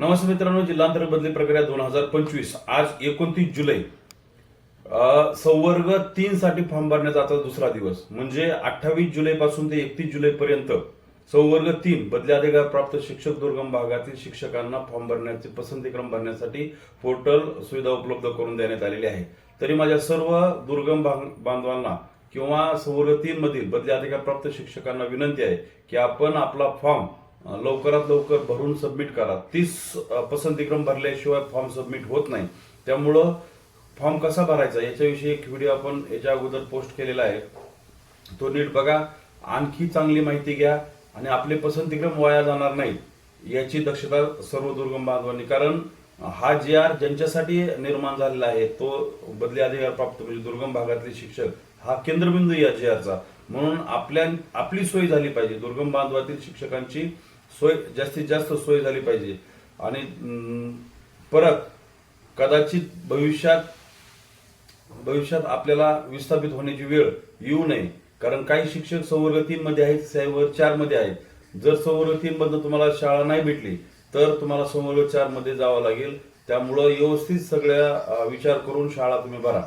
नमस्ते मित्रांनो जिल्हांतर बदली प्रक्रिया दोन हजार पंचवीस. आज एकोणतीस जुलै संवर्ग तीन साठी फॉर्म भरण्याचा आता दुसरा दिवस. म्हणजे अठ्ठावीस जुलै पासून ते एकतीस जुलै पर्यंत संवर्ग तीन बदली अधिकार प्राप्त शिक्षक दुर्गम भागातील शिक्षकांना फॉर्म भरण्याचे पसंतीक्रम भरण्यासाठी पोर्टल सुविधा उपलब्ध करून देण्यात आलेली आहे. तरी माझ्या सर्व दुर्गम बांधवांना किंवा संवर्ग तीन मधील बदली अधिकार प्राप्त शिक्षकांना विनंती आहे की आपण आपला फॉर्म लवकरात लवकर भरून सबमिट करा. तीस पसंतीक्रम भरल्याशिवाय फॉर्म सबमिट होत नाही. त्यामुळं फॉर्म कसा भरायचा याच्याविषयी एक व्हिडिओ आपण याच्या अगोदर पोस्ट केलेला आहे. तो नीट बघा. आणखी चांगली माहिती घ्या आणि आपले पसंतीक्रम वाया जाणार नाही याची दक्षता सर्व दुर्गम बांधवांनी. कारण हा जे आर ज्यांच्यासाठी निर्माण झालेला आहे तो बदली अधिकार प्राप्त म्हणजे दुर्गम भागातले शिक्षक हा केंद्रबिंदू या जे आरचा. म्हणून आपल्या आपली सोय झाली पाहिजे. दुर्गम बांधवातील शिक्षकांची सोय जास्तीत जास्त सोय झाली पाहिजे. आणि परत कदाचित भविष्यात भविष्यात आपल्याला विस्थापित होण्याची वेळ येऊ नये. कारण काही शिक्षक संवर्ग तीन मध्ये आहेत संवर्ग चारमध्ये आहेत. जर संवर्ग तीन मधनं तुम्हाला शाळा नाही भेटली तर तुम्हाला संवर्ग चारमध्ये जावं लागेल. त्यामुळं व्यवस्थित सगळ्या विचार करून शाळा तुम्ही भरा.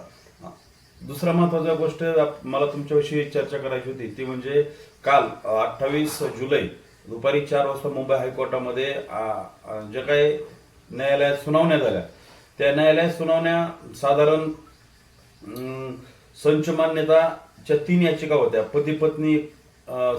दुसरा महत्त्वाचा गोष्ट मला तुमच्याविषयी चर्चा करायची होती. ती म्हणजे काल अठ्ठावीस जुलै दुपारी चार वाजता मुंबई हायकोर्टामध्ये ज्या काही न्यायालयात सुनावण्या झाल्या. त्या न्यायालयात सुनावण्या साधारण संच मान्यताच्या तीन याचिका होत्या. पती पत्नी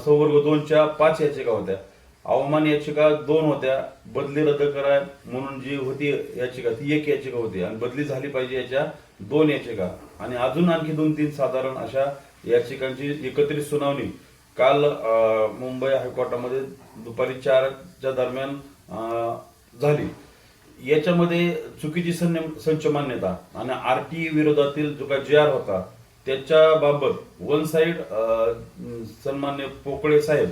संवर्ग दोनच्या पाच याचिका होत्या. अवमान याचिका दोन होत्या. बदली रद्द करा म्हणून जी होती याचिका ती एक याचिका होती आणि बदली झाली पाहिजे याच्या दोन याचिका. आणि अजून आणखी दोन तीन साधारण अशा याचिकांची एकत्रित सुनावणी. काल अं, मुंबई हायकोर्टामध्ये दुपारी चारच्या दरम्यान अं, झाली. याच्यामध्ये चुकीची सन्य- संच मान्यता आणि आरटी विरोधातील जो काय जे आर होता त्याच्या बाबत वन साइड सन्मान्य पोकळे साहेब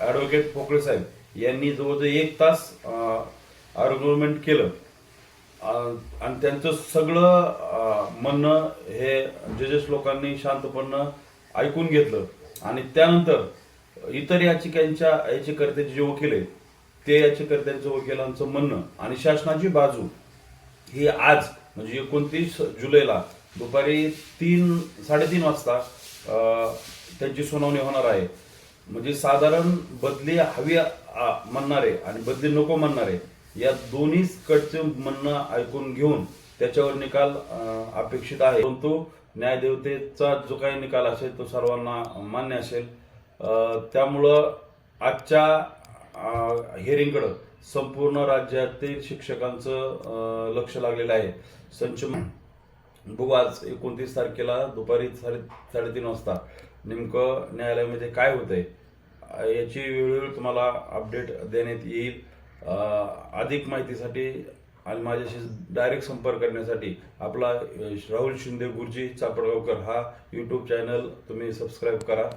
ॲडव्होकेट पोकळे साहेब यांनी जवळजवळ एक तास आर्ग्युमेंट केलं. आणि त्यांचं सगळं म्हणणं हे जजेस लोकांनी शांतपणं ऐकून घेतलं. आणि त्यानंतर इतर याचिकांच्या याचिकर्त्याचे जे वकील आहेत ते याचिकर्त्यांचं वकिलांचं म्हणणं आणि शासनाची बाजू ही आज म्हणजे एकोणतीस जुलैला दुपारी तीन साडेतीन वाजता त्यांची सुनावणी होणार आहे. म्हणजे साधारण बदली हवी म्हणणारे आणि बदली नको म्हणणारे या दोन्ही कडचे म्हणणं ऐकून घेऊन त्याच्यावर निकाल अपेक्षित आहे. परंतु न्यायदेवतेचा जो काही निकाल असेल तो सर्वांना मान्य असेल. त्यामुळं आजच्या हिअरिंगकडं संपूर्ण राज्यातील शिक्षकांचं लक्ष लागलेलं आहे. संच बघू आज एकोणतीस तारखेला दुपारी साडे साडेतीन वाजता नेमकं न्यायालयामध्ये काय होतंय. याची वेळोवेळी तुम्हाला अपडेट देण्यात येईल. अधिक माहितीसाठी आणि माझ्याशी डायरेक्ट संपर्क करण्यासाठी आपला राहुल शिंदे गुरुजी चापडगावकर हा यूट्यूब चॅनल तुम्ही सबस्क्राईब करा.